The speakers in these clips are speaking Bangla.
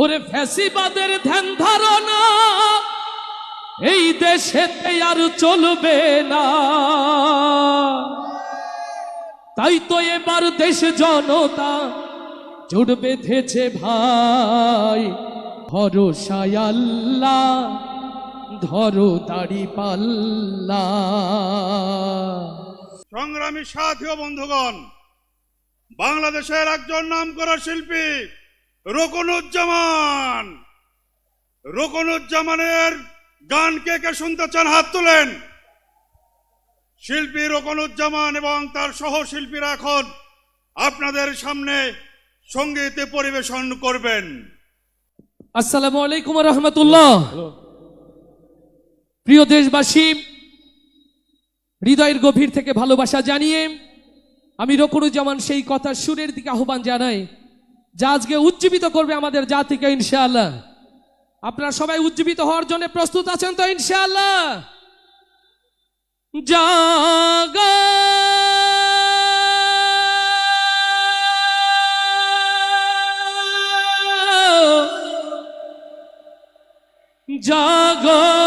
ওরে ফ্যাসিবাদের ধ্যান ধারণা, এই দেশেতে আর চলবে না। তাই তো এবার দেশ জনতা জোট বেঁধেছে ভাই। ভরসায় আল্লাহ, ধরো দাড়ি পাল্লা। সংগ্রামী সাথী বন্ধুগণ, বাংলাদেশের একজন নাম করা শিল্পী রোকনুজ্জামান! রোকনুজ্জামানের গান কে কে শুনতে চান? হাত তোলেন! শিল্পী রোকনুজ্জামান এবং তার সহশিল্পীরা এখন আপনাদের সামনে সঙ্গীতে পরিবেশন করবেন। আসসালামু আলাইকুম রহমতুল্লাহ। প্রিয় দেশবাসী, হৃদয়ের গভীর থেকে ভালোবাসা জানিয়ে আমি রকুনুজ্জামান সেই কথা সুরের দিকে আহ্বান জানাই। যা আজকে উজ্জীবিত করবে আমাদের জাতিকে, ইনশাআল্লাহ। আপনারা সবাই উজ্জীবিত হওয়ার জন্য প্রস্তুত আছেন তো, ইনশাআল্লাহ? জাগা। জাগ।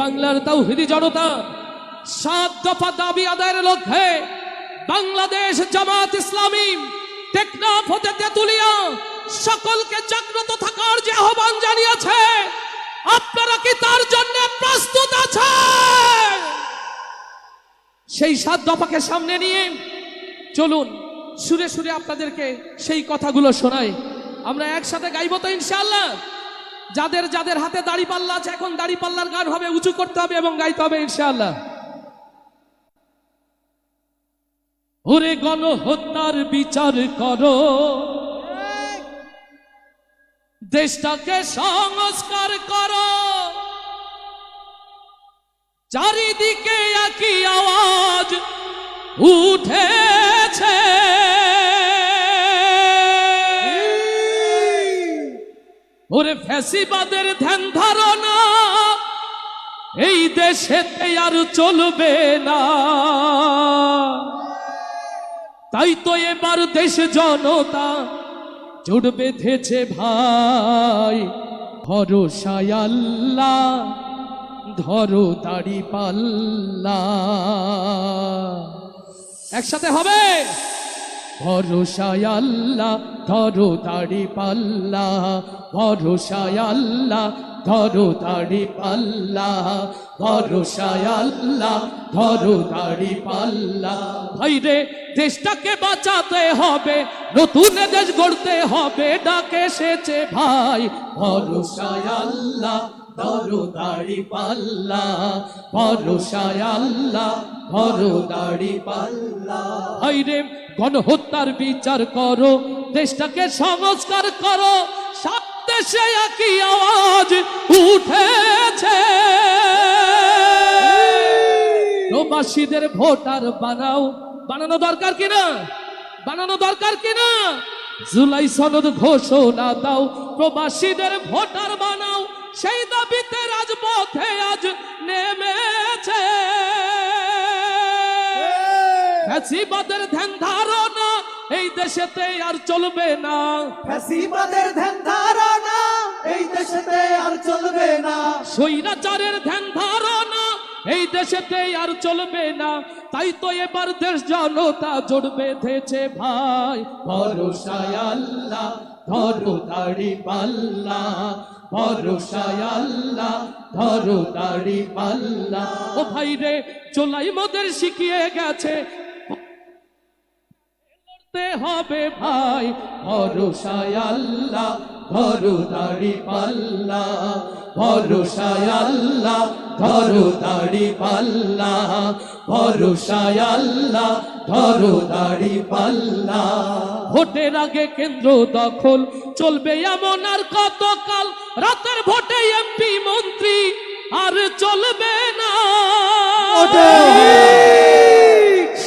বাংলার তাওহিদি জনতা, সাত দফা দাবি আদায়ের লক্ষ্যে বাংলাদেশ জামাত ইসলামী টেকনাফ হতে তেতুলিয়া সকলকে জাগ্রত থাকার যে আহ্বান জানিয়েছে, আপনারা কি তার জন্য প্রস্তুত আছেন? সেই সাত দফাকে সামনে নিয়ে চলুন, সুরে সুরে আপনাদেরকে সেই কথাগুলো শোনাই। আমরা একসাথে গাইব তো ইনশাআল্লাহ। যাদের যাদের হাতে দাড়ি পাল্লা আছে, এখন দাড়ি পাল্লার গান হবে, উঁচু করতে হবে এবং গাইতে হবে ইনশাআল্লাহ। ওরে গণহত্যার বিচার করো। দেশটাকে সংস্কার করো। চারিদিকে একই আওয়াজ উঠেছে ওরে ফ্যাসিবাদের ধ্যান ধারণা, এই দেশেতে আর চলবে না। তাই তো এবার দেশ জনতা জোট বেঁধেছে ভাই। ভরসায় আল্লাহ, ধরো দাড়ি পাল্লা। একসাথে হবে? ভরসায় আল্লাহ, ধরো দাড়ি পাল্লা। ভরসায় আল্লাহ, ধরো দাড়ি পাল্লা। ভরসায় আল্লাহ, ধরো দাড়ি পাল্লা। ভাই রে দেশটাকে বাঁচাতে হবে, নতুন দেশ গড়তে হবে, ডাকে এসেছে ভাই। ভরসায় আল্লাহ, ধরো দাড়ি পাল্লা। ভরসায় আল্লাহ দাড়ি পাল্লা। ভাই রে গণহত্যার বিচার করো, দেশটাকে সংস্কার করো। সব দেশে একই আওয়াজ উঠেছে। প্রবাসীদের ভোটার বানাও বানানো দরকার কিনা বানানো দরকার কিনা জুলাই সনদ ঘোষণা দাও, প্রবাসীদের ভোটার বানাও। সেই দাবিতে রাজপথে আজ ফ্যাসিবাদের ধ্যান ধারণা এই দেশেতে আর চলবে না। ফ্যাসিবাদের ধ্যান ধারণা এই দেশেতে আর চলবে না। স্বৈরাচারের ধ্যান ধারণা এই দেশেতে আর চলবে না। তাই তো এবার দেশ জনতা জোট বেঁধেছে ভাই। ভরসায় আল্লাহ ধরো দাড়ি পাল্লা। ভরসায় আল্লাহ ধরো দাড়ি পাল্লা। ও ভাই রে চোলাই মোদের শিখিয়ে গেছে করতে হবে ভাই। ভরসায় আল্লাহ ধরো দাড়ি পাল্লা। ভরসায় আল্লাহ ধরো দাড়ি পাল্লা। ভরসায় আল্লাহ ধরো দাড়ি পাল্লা। ভোটের আগে কেন্দ্র দখল চলবে এমন আর কতকাল? রাতের ভোটে এমপি মন্ত্রী আর চলবে না।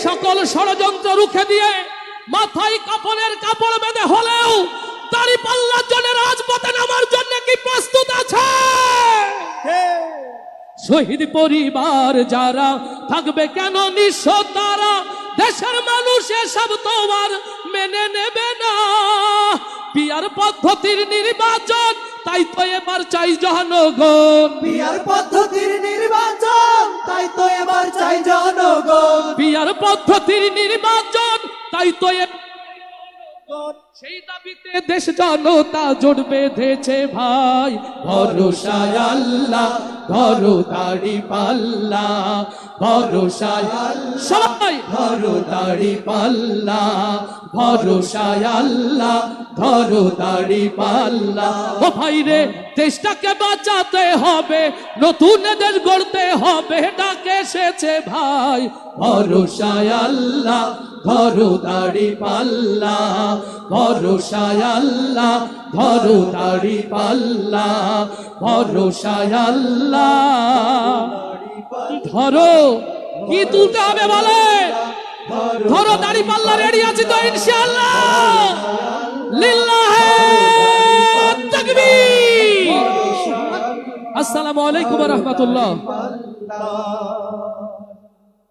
সকল ষড়যন্ত্র রুখে দিয়ে মাথায় কাপড়ের কাপড় বেঁধে হলেও তারি পাল্লার জন্য রাজপথে নামার জন্য কি প্রস্তুত আছে? শহীদ পরিবার যারা থাকবে কেন নিঃস তারা? দেশের মানুষ এসব তোমার মেনে নেবে না। বিয়ার পদ্ধতির নির্বাচন তাই তো এবার চাই জনগণ। বিয়ার পদ্ধতির নির্বাচন তাই তো এবার চাই জনগণ। বিয়ার পদ্ধতির নির্বাচন তাই তো সেই দাবিতে দেশ জনতা জোট বেঁধেছে ভাই। ভরসায় আল্লাহ ধরো দাড়ি পাল্লা। ভরসায় সবাই। ধরো দাড়ি পাল্লা। ভরসায় আল্লাহ ধরো দাড়ি পাল্লা। ও ভাই রে দেশটাকে বাঁচাতে হবে নতুন দেশ গড়তে হবে ডাকে এসেছে ভাই। ভরসায় আল্লাহ ধরো দাড়ি পাল্লা, ভরসায় আল্লাহ ধরো দাড়ি পাল্লা, ভরসায় আল্লাহ ধরো, কি তুলতে হবে বলে? ধরো, দাড়ি পাল্লা রেডি আছি তো তাকবীর। আসসালামু আলাইকুম রাহমাতুল্লাহ।